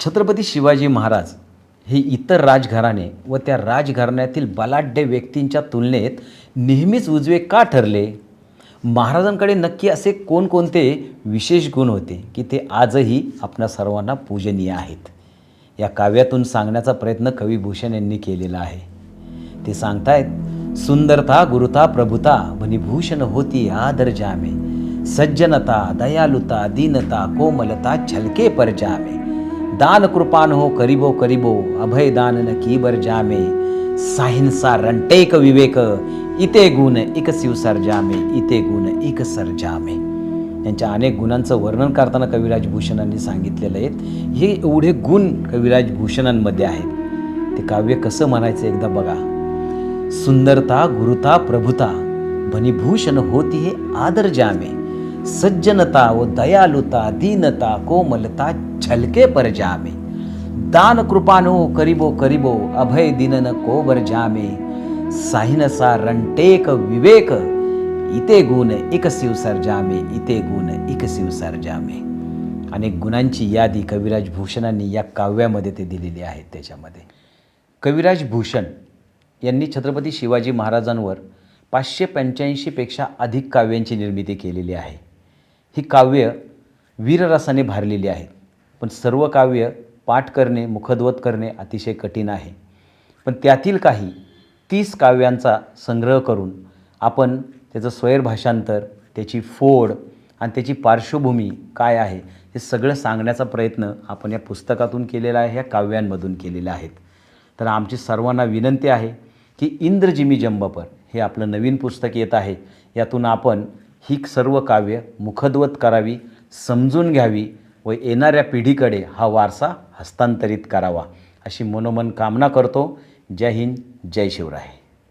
छत्रपती शिवाजी महाराज हे इतर राजघराणे व त्या राजघराण्यातील बलाढ्य व्यक्तींच्या तुलनेत नेहमीच उजवे का ठरले? महाराजांकडे नक्की असे कोणकोणते विशेष गुण होते की ते आजही आपणा सर्वांना पूजनीय आहेत? या काव्यातून सांगण्याचा प्रयत्न कवी भूषण यांनी केलेला आहे. ते सांगतायत सुंदरता गुरुता प्रभुता भूषण होती आदर जामे. सज्जनता दयालुता दीनता कोमलता छलके परजामे दान कृपान हो करीबो करीबो अभय दान न कीबर जामे। साहिंसा रणटेक विवेक इते गुण इक शिवसर जामे इते गुण इक सर जामे। यांच्या अनेक गुणांचं वर्णन करताना कविराज भूषणांनी सांगितलेलं आहे. हे एवढे गुण कविराज भूषणांमध्ये आहेत. ते काव्य कसं म्हणायचं एकदा बघा. सुंदरता गुरुता प्रभुता भूषण होती हे आदर जामे. सज्जनता व दयालुता दीनता कोमलता छलके पर जामे। दान कृपानो करिबो करिबो अभय दिनन कोबर जामे। साहिनसा रणटेक विवेक इते गुण इक शिवसर जामे इते गुण इक शिवसर जामे। अनेक गुणांची यादी कविराज भूषणांनी या काव्यामध्ये ते दिलेली आहेत त्याच्यामध्ये। कविराज भूषण यांनी छत्रपती शिवाजी महाराजांवर पाचशे पंच्याऐंशीपेक्षा अधिक काव्यांची निर्मिती केलेली आहे. ही काव्य वीररसाने भारलेली आहेत पण सर्व काव्य पाठ करणे मुखद्वत करणे अतिशय कठीण आहे. पण त्यातील काही तीस काव्यांचा संग्रह करून आपण त्याचं स्वैरभाषांतर त्याची फोड आणि त्याची पार्श्वभूमी काय आहे हे सगळं सांगण्याचा प्रयत्न आपण या पुस्तकातून केलेला आहे या काव्यांमधून केलेला आहेत तर आमची सर्वांना विनंती आहे की इंद्रजिमी जंबपर हे आपलं नवीन पुस्तक येत आहे यातून आपण ही सर्व काव्य मुखद्वत करावी समजून घ्यावी व येणाऱ्या पिढीकडे हा वारसा हस्तांतरित करावा अशी मनोमन कामना करतो. जय हिंद जय शिवराय.